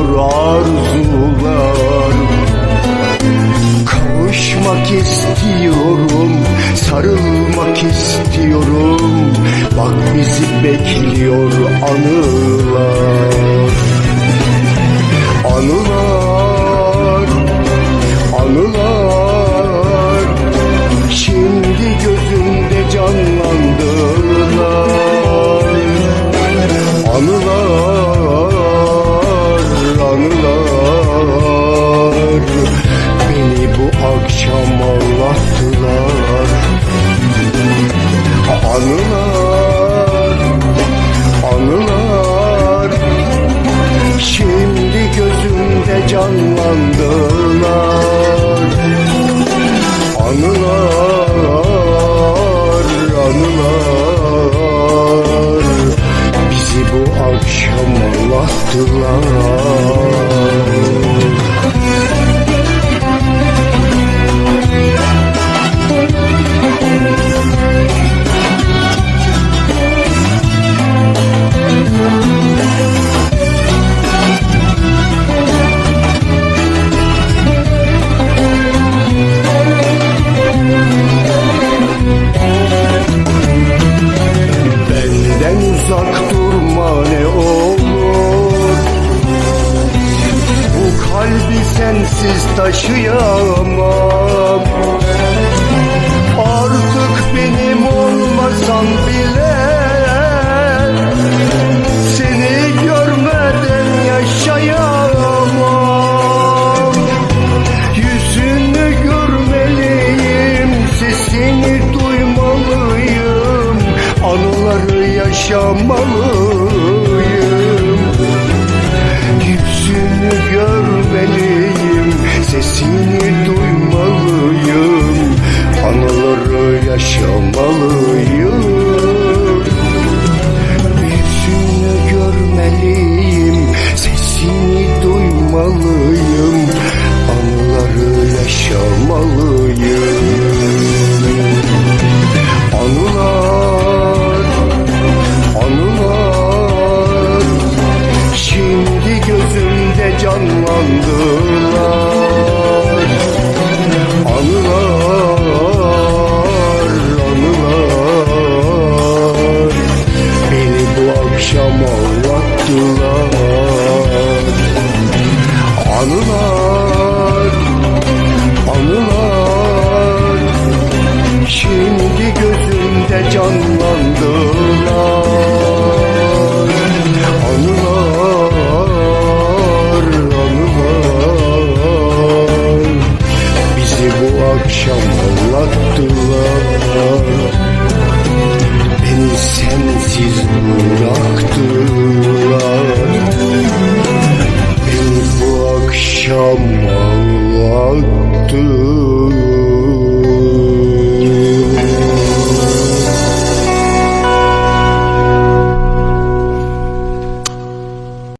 dinmiyor arzular Kavuşmak istiyorum, sarılmak istiyorum. Bak bizi bekliyor anılar. Anılar, gözümde canlandılar Anılar, anılar. Bizi bu akşam ağlattılar sensiz taşıyamam. Artık benim olmasan bile yaşamalıyım Yüzünü görmeliyim, sesini duymalıyım rock